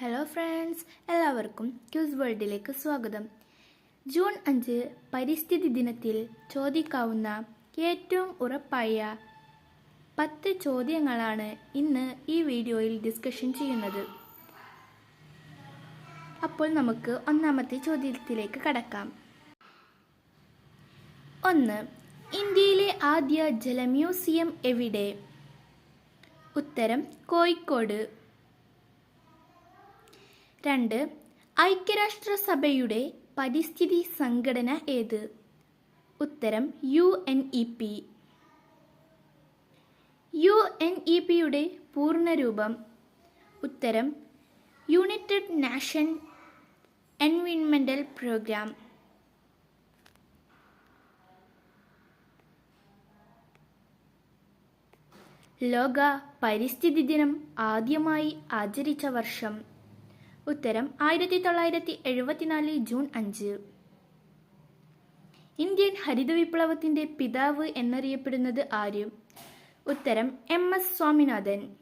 Hello friends എല്ലാവർക്കും quiz വേൾഡിലേക്ക് സ്വാഗതം. ജൂൺ അഞ്ച് പരിസ്ഥിതി ദിനത്തിൽ ചോദിക്കാവുന്ന ഏറ്റവും ഉറപ്പായ പത്ത് ചോദ്യങ്ങളാണ് ഇന്ന് ഈ വീഡിയോയിൽ ഡിസ്കഷൻ ചെയ്യുന്നത്. അപ്പോൾ നമുക്ക് ഒന്നാമത്തെ ചോദ്യത്തിലേക്ക് കടക്കാം. ഒന്ന് ഇന്ത്യയിലെ ആദ്യ ജലമ്യൂസിയം എവിടെ? ഉത്തരം കോഴിക്കോട്. രണ്ട് ഐക്യരാഷ്ട്രസഭയുടെ പരിസ്ഥിതി സംഘടന ഏത്? ഉത്തരം U N E P. U N E പിയുടെ പൂർണരൂപം. ഉത്തരം യുണൈറ്റഡ് നാഷൻ എൻവിൺമെന്റൽ പ്രോഗ്രാം ലോക പരിസ്ഥിതി ദിനം ആദ്യമായി ആചരിച്ച വർഷം. ഉത്തരം ആയിരത്തി തൊള്ളായിരത്തി എഴുപത്തിനാല് ജൂൺ അഞ്ച്. ഇന്ത്യൻ ഹരിത വിപ്ലവത്തിന്റെ പിതാവ് എന്നറിയപ്പെടുന്നത് ആര്? ഉത്തരം എം എസ് സ്വാമിനാഥൻ.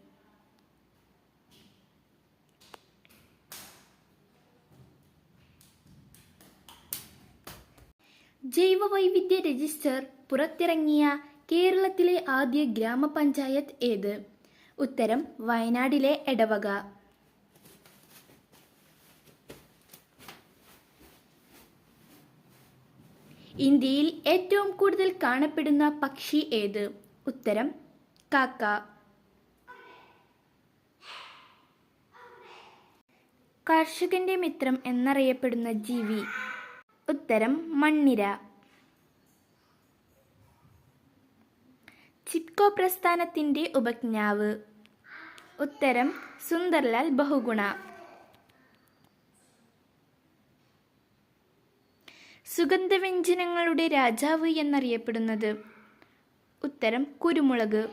ജൈവവൈവിധ്യ രജിസ്റ്റർ പുറത്തിറങ്ങിയ കേരളത്തിലെ ആദ്യ ഗ്രാമപഞ്ചായത്ത് ഏത്? ഉത്തരം വയനാടിലെ എടവക. ഇന്ത്യയിൽ ഏറ്റവും കൂടുതൽ കാണപ്പെടുന്ന പക്ഷി ഏത്? ഉത്തരം കാക്ക. കർഷകന്റെ മിത്രം എന്നറിയപ്പെടുന്ന ജീവി. ഉത്തരം മണ്ണിര. ചിപ്കോ പ്രസ്ഥാനത്തിന്റെ ഉപജ്ഞാവ്. ഉത്തരം സുന്ദർലാൽ ബഹുഗുണ. സുഗന്ധവ്യഞ്ജനങ്ങളുടെ രാജാവ് എന്നറിയപ്പെടുന്നത്. ഉത്തരം കുരുമുളക്.